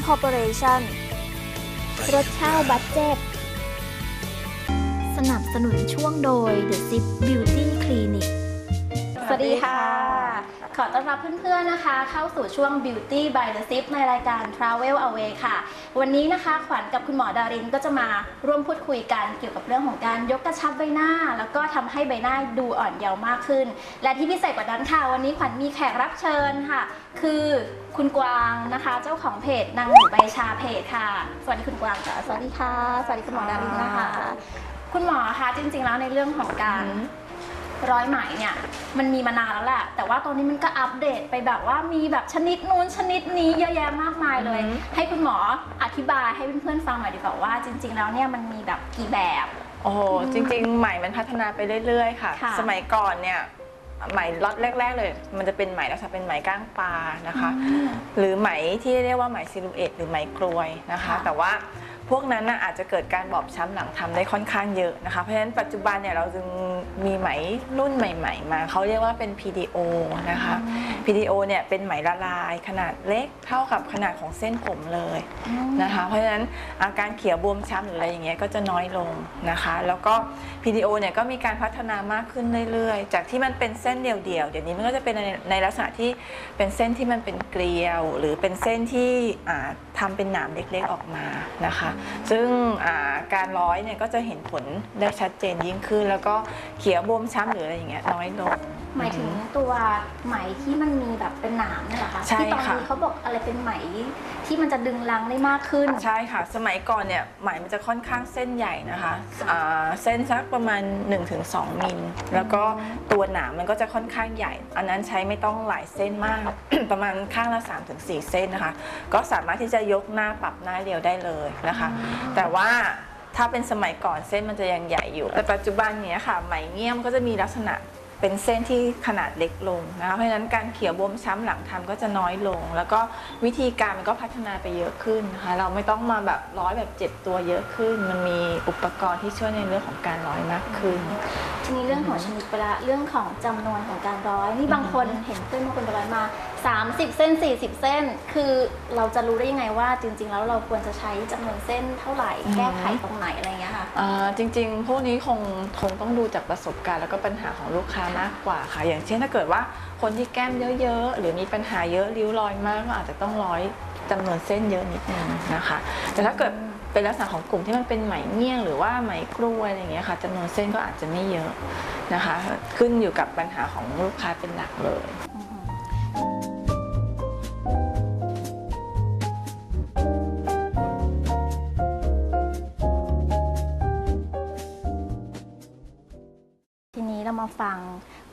์คอร์ปอเรชั่น รถเช่าบัตเจ็ตสนับสนุนช่วงโดย The Zip Beauty Clinic สวัสดีค่ะ ขอต้อนรับเพื่อนๆนะคะ เข้าสู่ช่วง Beauty by the Zip ในรายการ Travel Away ค่ะ วันนี้นะคะขวัญกับคุณหมอดารินก็จะมาร่วมพูดคุยกันเกี่ยวกับเรื่องของการยกกระชับใบหน้า แล้วก็ทำให้ใบหน้าดูอ่อนเยาว์มากขึ้น และที่พิเศษกว่านั้นค่ะ วันนี้ขวัญมีแขกรับเชิญค่ะ คือคุณกวางนะคะ เจ้าของเพจนางหนูใบชาเพจค่ะ สวัสดีคุณกวางค่ะสวัสดีค่ะสวัสดีคุณหมอดารินนะคะคุณหมอคะจริงๆแล้วในเรื่องของการ ร้อยไหมเนี่ยมันมีมานานแล้วแหละ แต่ว่าตอนนี้มันก็อัปเดตไปแบบว่ามีแบบชนิดนู้นชนิดนี้เยอะแยะมากมายเลยอือหือให้คุณหมออธิบายให้เพื่อนๆฟังหน่อยดีกว่าว่าจริง ๆ แล้วเนี่ยมันมีแบบกี่แบบ โอ้โหจริง ๆ ใหม่มันพัฒนาไปเรื่อยๆค่ะ ค่ะ สมัยก่อนเนี่ยไหมล็อตแรก ๆ เลย มันจะเป็นไหมลักษณะเป็นไหมก้างปลานะคะอืมหรือไหมที่เรียกว่าไหมซิลูเอตหรือไหมกลวยนะคะ ค่ะแต่ว่า พวกนั้นนะอาจจะเกิดการบอบช้ำหลังทำได้ค่อนข้างเยอะนะคะ เพราะฉะนั้นปัจจุบันเนี่ยเราจึงมีไหมรุ่นใหม่ ๆ มาเขาเรียกว่าเป็น PDO นะคะ PDO เนี่ยเป็นไหมละลายขนาดเล็กเท่ากับขนาดของเส้นผมเลยนะคะ เพราะฉะนั้นอาการเขียวบวมช้ำหรืออะไรอย่างเงี้ยก็จะน้อยลงนะคะ แล้วก็ PDO เนี่ยก็มีการพัฒนามากขึ้นเรื่อยๆ จากที่มันเป็นเส้นเดี่ยวๆเดี๋ยวนี้มันก็จะเป็นในในลักษณะที่เป็นเส้นที่มันเป็นเกลียว หรือเป็นเส้นที่อ่าทำเป็นหนามเล็กๆออกมานะคะซึ่งการร้อยเนี่ยก็จะเห็นผลได้ชัดเจนยิ่งขึ้น แล้วก็เขียวบวมช้ำหรืออะไรอย่างเงี้ยน้อยลงหมายถึงตัวไหมที่มันมีแบบเป็นหนามเนี่ยเหรอคะใช่ที่ตอนนี้เขาบอกอะไรเป็นไหม ที่มันจะดึงรังได้มากขึ้น ใช่ค่ะ สมัยก่อนเนี่ยไหมมันจะค่อนข้างเส้นใหญ่นะคะอ่าเส้นสักประมาณ 1-2 มิล แล้วก็ตัวหนามมันก็จะค่อนข้างใหญ่ อันนั้นใช้ไม่ต้องหลายเส้นมาก ประมาณข้างละ 3-4 เส้นนะคะ ก็สามารถที่จะยกหน้าปรับหน้าเดียวได้เลยนะคะ แต่ว่าถ้าเป็นสมัยก่อนเส้นมันจะยังใหญ่อยู่ แต่ปัจจุบันเนี้ยค่ะไหมเงี้ยมก็จะมีลักษณะ เป็นเส้นที่ขนาดเล็กลงนะคะเพราะฉะนั้นการเขียวบวมช้ำหลังทำก็จะน้อยลง แล้วก็วิธีการมันก็พัฒนาไปเยอะขึ้นนะคะเราไม่ต้องมาแบบร้อยแบบเจ็บตัวเยอะขึ้น มันมีอุปกรณ์ที่ช่วยในเรื่องของการร้อยมากขึ้น ทีนี้เรื่องของชนิดไปละเรื่องของจำนวนของการร้อยนี่บางคนเห็นเพื่อนบางคนร้อยมา30 เส้น 40 เส้น คือเราจะรู้ได้ยังไงว่าจริง ๆ แล้วเราควรจะใช้จำนวนเส้นเท่าไหร่อืมแก้ไขตรงไหนอะไรอย่างเงี้ยค่ะ อ่าจริงๆ พวกนี้คงคงต้องดูจากประสบการณ์แล้วก็ปัญหาของลูกค้ามากกว่าค่ะ อย่างเช่นถ้าเกิดว่าคนที่แก้มเยอะๆ หรือมีปัญหาเยอะริ้วรอยมากก็อาจจะต้องร้อยจำนวนเส้นเยอะนิดนึงนะคะ แต่ถ้าเกิดเป็นลักษณะของกลุ่มที่มันเป็นไหมเงี้ยงหรือว่าไหมกล้วยอะไรอย่างเงี้ยค่ะจำนวนเส้นก็อาจจะไม่เยอะนะคะ ขึ้นอยู่กับปัญหาของลูกค้าเป็นหลักเลย เรามาฟัง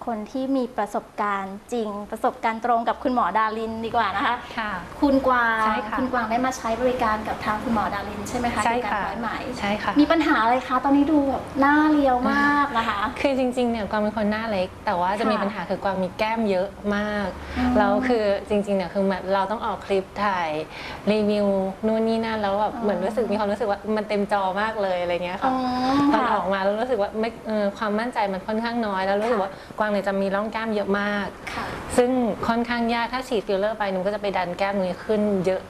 คนที่มีประสบการณ์จริง ประสบการณ์ตรงกับคุณหมอดารินดีกว่านะคะ ค่ะ คุณกวางใช่ค่ะณกวางได้มาใช้บริการกับทางคุณหมอดารินใช่ไหมคะใช่ในการค่ะร้อยไหมใช่ค่ะ มีปัญหาอะไรคะ ตอนนี้ดูแบบหน้าเรียวมากนะคะ คือจริงๆ เนี่ยกวางเป็นคนหน้าเล็ก แต่ว่าจะค่ะมีปัญหาคือกวางมีแก้มเยอะมากอืมแล้วคือจริงๆ เนี่ยคือแบบเราต้องออกคลิปถ่ายรีวิวนู่นนี่นั่นแล้วแบบอ๋อ เหมือนรู้สึกมีความรู้สึกว่ามันเต็มจอมากเลยอะไรเงี้ยอ๋ค่ะอตอนออกมาแล้วรู้สึกว่าไม่เอ่อความมั่นใจมันค่อนข้างน้อย แล้วรู้สึกว่ากวางเนี่ยจะมีร่องแก้มเยอะมากค่ะซึ่งค่อนข้างยากถ้าฉีดฟิลเลอร์ไปมันก็จะไปดันแก้มนี้ขึ้นเยอะ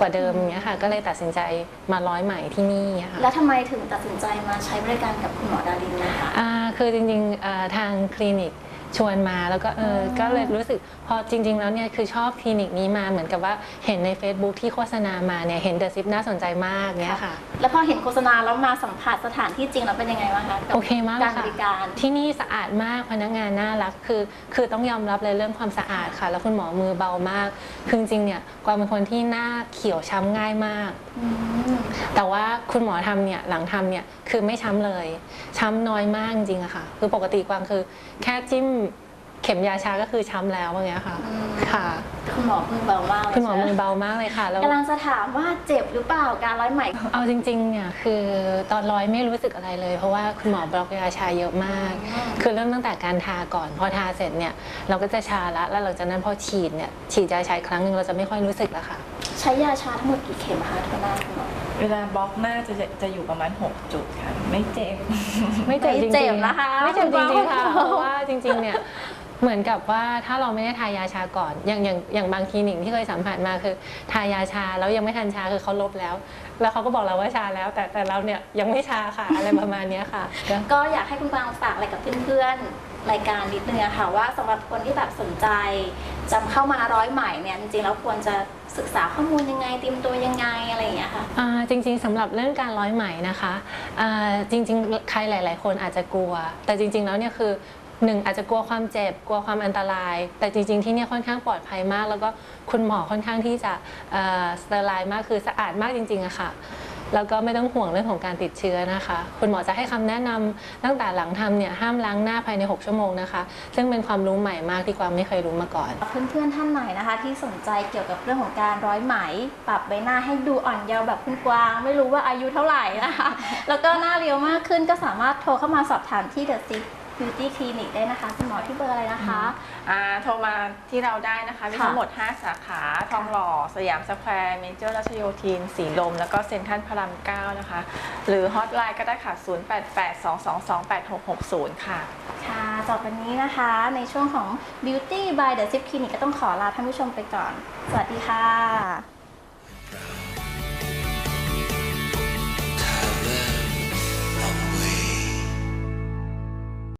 กว่าเดิมอย่างเงี้ยค่ะ ก็เลยตัดสินใจมาร้อยไหมที่นี่อะค่ะแล้วทำไมถึงตัดสินใจมาใช้บริการกับคุณหมอดารินนะคะอ่าคือจริงๆอ่าทางคลินิก ชวนมาแล้วก็เออออก็เลยรู้สึกพอจริง ๆ แล้วเนี่ยคือชอบคลินิกนี้มาเหมือนกับว่าเห็นใน Facebook ที่โฆษณามาเนี่ยเห็นเดอะซิปน่าสนใจมากเนี่ยค่ะ แล้วพอเห็นโฆษณาแล้วมาสัมผัสสถานที่จริงแล้วเป็นยังไงบ้างคะกับโอเคมากเลยการบค่ะริการที่นี่สะอาดมากพนักงานน่ารักคือ คือต้องยอมรับเลยเรื่องความสะอาดค่ะ แล้วคุณหมอมือเบามากคือจริงๆเนี่ยกวางเป็นคนที่หน้าเขียวช้ำง่ายมากอืมแต่ว่าคุณหมอทำเนี่ยหลังทำเนี่ยคือไม่ช้ำเลย ช้ำน้อยมากจริงๆอะค่ะ คือปกติกวางคือแค่จิ้ม เข็มยาชาก็คือช้ำแล้วอย่างเงี้ยค่ะอืมค่ะ คุณหมอมือเบามากเลยคุณหมอใช่มือไเบามากเลยค่ะแล้ว กำลังจะถามว่าเจ็บหรือเปล่าการร้อยไหม เอาจริงๆเนี่ยคือตอนร้อยไม่รู้สึกอะไรเลย เพราะว่าคุณหมอบล็อกยาชาเยอะมาก อืม คือเริ่มตั้งแต่การทาก่อนพอทาเสร็จเนี่ยเราก็จะชาละแล้วหลังจากนั้นพอฉีดเนี่ยฉีดยาชาอีกครั้งหนึ่งเราจะไม่ค่อยรู้สึกแล้วค่ะชช้ยาชาทั้งหมดกี่เข็มคะทุกหน้าคุณหมอ เวลาบล็อกหน้าจะจะจะอยู่ประมาณ 6 จุดค่ะ ไม่เจ็บ ไม่เจ็บจริงไม่เจ็บๆนะคะไม่เจ็บจริงๆค่ะคุณหมอเพราะว่าจริงๆเนี่ย เหมือนกับว่าถ้าเราไม่ได้ทายาชาก่อน อย่างอย่างอย่างบางคลินิกที่เคยสัมผัสมาคือ ทายาชาแล้วยังไม่ทันชาคือเขาลบแล้ว แล้วเขาก็บอกเราว่าชาแล้ว แต่แต่เราเนี่ยยังไม่ชาค่ะอะไรประมาณเนี้ยค่ะ ก็อยากให้คุณกวางฝากอะไรกับเพื่อนๆรายการนิดนึงอะค่ะว่าสำหรับคนที่แบบสนใจจำเข้ามาร้อยใหม่เนี่ยจริงๆแล้วควรจะศึกษาข้อมูลยังไงเตรียมตัวยังไงอะไรอย่างเงี้ยค่ะอ่าจริง ๆสำหรับเรื่องการร้อยไหมนะคะอ่าจริง ๆ ใครหลาย ๆ คนอาจจะกลัว แต่จริง ๆ แล้วเนี่ยคือ หนึ่งอาจจะกลัวความเจ็บกลัวความอันตราย แต่จริง ๆ ที่นี่ค่อนข้างปลอดภัยมาก แล้วก็คุณหมอค่อนข้างที่จะสเตอร์ไลน์มากคือสะอาดมากจริงๆอะค่ะแล้วก็ไม่ต้องห่วงเรื่องของการติดเชื้อนะคะ คุณหมอจะให้คำแนะนำตั้งแต่หลังทำเนี่ยห้ามล้างหน้าภายใน 6 ชั่วโมงนะคะ ซึ่งเป็นความรู้ใหม่มากที่กวางไม่เคยรู้มาก่อน เพื่อนๆท่านไหนนะคะ ที่สนใจเกี่ยวกับเรื่องของการร้อยไหม ปรับใบหน้าให้ดูอ่อนเยาว์แบบคุณกวาง ไม่รู้ว่าอายุเท่าไหร่นะคะ แล้วก็หน้าเรียวมากขึ้นก็สามารถโทรเข้ามาสอบถามที่ The Six Beauty Clinic ได้นะคะ คุณหมอที่เบอร์อะไรนะคะ อ่าโทรมาที่เราได้นะคะ มีค่ะทั้งหมด 5 สาขา ทองหล่อ สยามสแควร์ เมเจอร์รัชโยธิน สีลม แล้วก็เซ็นทรัลพระราม9นะคะ หรือฮอตไลน์ก็ได้ค่ะ 0882228660 ค่ะ ค่ะต่อไปนี้นะคะ ในช่วงของ Beauty by The Sip Clinic ก็ต้องขอลาท่านผู้ชมไปก่อน สวัสดีค่ะ